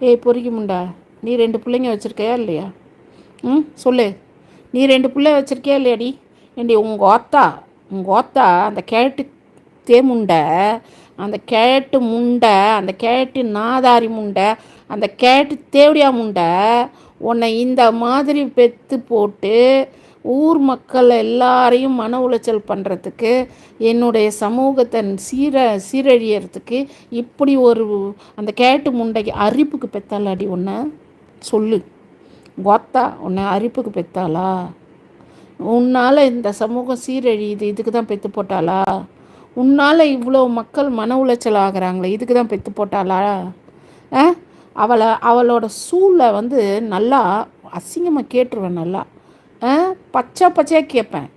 ஏய் பொறிக்க முண்டா. நீ ரெண்டு பிள்ளைங்க வச்சுருக்கையா இல்லையா? ம் சொல்லு. நீ ரெண்டு பிள்ளை வச்சுருக்கியா இல்லையாடி ஏண்டி உங்கள் ஓத்தா உங்கள் ஓத்தா அந்த கேட்டு தேமுண்டை அந்த கேட்டு முண்டை அந்த கேட்டு நாதாரி முண்டை அந்த கேட்டு தேவடியா முண்டை உன்னை இந்த மாதிரி பெத்து போட்டு ஊர் மக்கள் எல்லாரையும் மன உளைச்சல் பண்ணுறதுக்கு என்னுடைய சமூகத்தை சீர சீரழியறதுக்கு இப்படி ஒரு அந்த கேட்டு முண்டைக்கு அரிப்புக்கு பெத்தாலாடி ஒன்று சொல்லு. கொத்தா உன்னை அரிப்புக்கு பெத்தாளா? உன்னால் இந்த சமூகம் சீரழியுது இதுக்கு தான் பெத்து போட்டாளா? உன்னால் இவ்வளோ மக்கள் மன உளைச்சல் ஆகுறாங்களே இதுக்கு தான் பெத்து போட்டாளா? ஆ? அவளை அவளோட சூளை வந்து நல்லா அசிங்கமாக கேட்டுருவேன் நல்லா. பச்சை பச்சையாக கேட்பேன்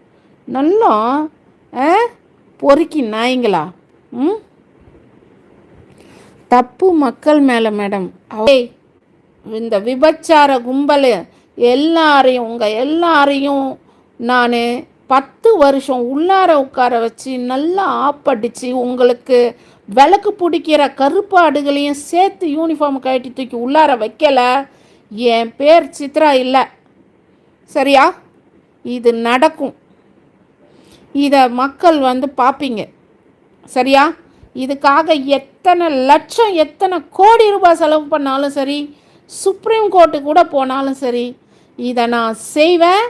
நல்லா ஆ பொறுக்கி நாய்ங்களா? ம்? தப்பு மக்கள் மேலே மேடம். அவை இந்த விபச்சார கும்பல் எல்லாரையும் உங்கள் எல்லாரையும் நான் பத்து வருஷம் உள்ளார உட்கார வச்சு நல்லா ஆப்படிச்சு உங்களுக்கு விளக்கு பிடிக்கிற கருப்பாடுகளையும் சேர்த்து யூனிஃபார்ம் கட்டி தூக்கி உள்ளார வைக்கலை. என் பேர் சித்ரா இல்லை. சரியா? இது நடக்கும். இதை மக்கள் வந்து பார்ப்பீங்க சரியா? இதுக்காக எத்தனை லட்சம் எத்தனை கோடி ரூபாய் செலவு பண்ணாலும் சரி சுப்ரீம் கோர்ட்டு கூட போனாலும் சரி இதை நான் செய்வேன்.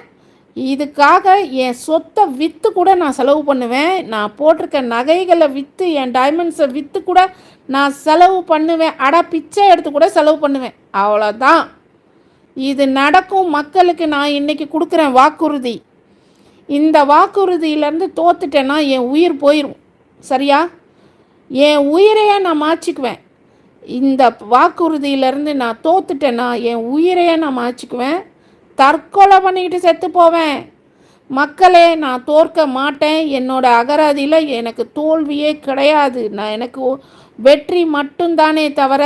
இதுக்காக என் சொத்தை விற்று கூட நான் செலவு பண்ணுவேன். நான் போட்டிருக்க நகைகளை விற்று என் டைமண்ட்ஸை விற்று கூட நான் செலவு பண்ணுவேன். அடா பிச்சை எடுத்து கூட செலவு பண்ணுவேன். அவ்வளோதான் இது நடக்கும் மக்களுக்கு நான் இன்றைக்கி கொடுக்குறேன் வாக்குறுதி. இந்த வாக்குறுதியிலேருந்து தோத்துட்டேன்னா என் உயிர் போயிடும் சரியா? என் உயிரையே நான் மாச்சிக்குவேன் இந்த வாக்குறுதியிலேருந்து நான் தோத்துட்டேன்னா என் உயிரையே நான் மாச்சிக்குவேன் தற்கொலை பண்ணிக்கிட்டு செத்து போவேன். மக்களே நான் தோற்க மாட்டேன். என்னோட அகராதியில் எனக்கு தோல்வியே கிடையாது. நான் எனக்கு வெற்றி மட்டும்தானே தவிர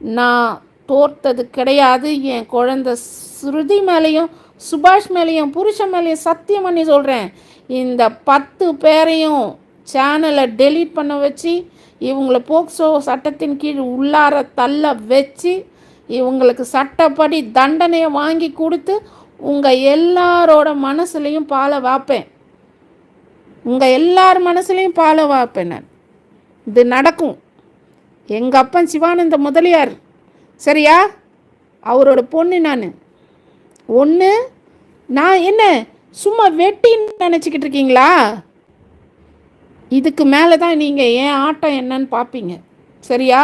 நான் தோற்றது கிடையாது. என் குழந்த ஸ்ருதி மேலேயும் சுபாஷ் மேலேயும் புருஷன் மேலேயும் சத்தியம் பண்ணி சொல்கிறேன் இந்த பத்து பேரையும் சேனலை டெலீட் பண்ண வச்சு இவங்கள போக்சோ சட்டத்தின் கீழ் உள்ளார தள்ள வச்சு இவங்களுக்கு சட்டப்படி தண்டனையை வாங்கி கொடுத்து உங்கள் எல்லாரோட மனசுலையும் பாலை வாப்பேன். உங்கள் எல்லார் மனசுலையும் பாலை வாப்பேன் நான். இது நடக்கும். எங்கள் அப்பன் சிவானந்த முதலியார் சரியா? அவரோட பொண்ணு நான். ஒன்று நான் என்ன சும்மா வெட்டின்னு நினச்சிக்கிட்டு இருக்கீங்களா? இதுக்கு மேலே தான் நீங்கள் ஏன் ஆட்டம் என்னன்னு பார்ப்பீங்க சரியா?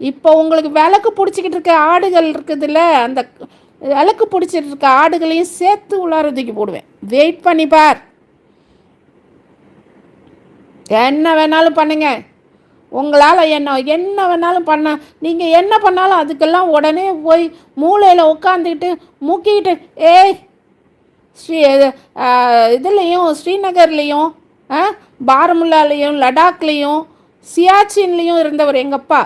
இப்போ உங்களுக்கு விளக்கு பிடிச்சிக்கிட்டு இருக்க ஆடுகள் இருக்குதுல்ல அந்த விளக்கு பிடிச்சிட்டு இருக்க ஆடுகளையும் சேர்த்து உள்ளார தூக்கி போடுவேன். வெயிட் பண்ணி பார். என்ன வேணாலும் பண்ணுங்கள் உங்களால் என்ன என்ன வேணாலும் பண்ண நீங்கள் என்ன பண்ணாலும் அதுக்கெல்லாம் உடனே போய் மூளையில் உட்காந்துக்கிட்டு முக்கிக்கிட்டு ஏய் ஸ்ரீ இதுலேயும் ஸ்ரீநகர்லேயும் பாரமுல்லாலேயும் லடாக்லேயும் சியாச்சின்லேயும் இருந்தவர் எங்கள் அப்பா.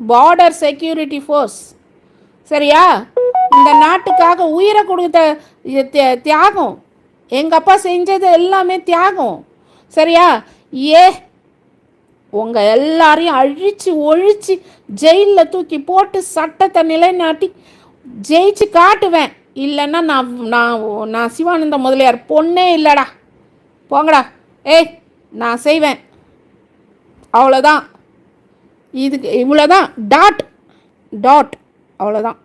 பார்டர் செக்யூரிட்டி ஃபோர்ஸ் சரியா? இந்த நாட்டுக்காக உயிரை கொடுத்த தியாகம். எங்கள் அப்பா செஞ்சது எல்லாமே தியாகம். சரியா? ஏ உங்கள் எல்லாரையும் அழித்து ஒழித்து ஜெயிலில் தூக்கி போட்டு சட்டத்தை நிலைநாட்டி ஜெயிச்சு காட்டுவேன். இல்லைன்னா நான் நான் நான் சிவானந்த முதலியார் பொண்ணே இல்லைடா. போங்கடா. ஏய் நான் செய்வேன். அவ்வளோதான் இதுக்கு இவ்வளோதான் டாட் டாட். அவ்வளோதான்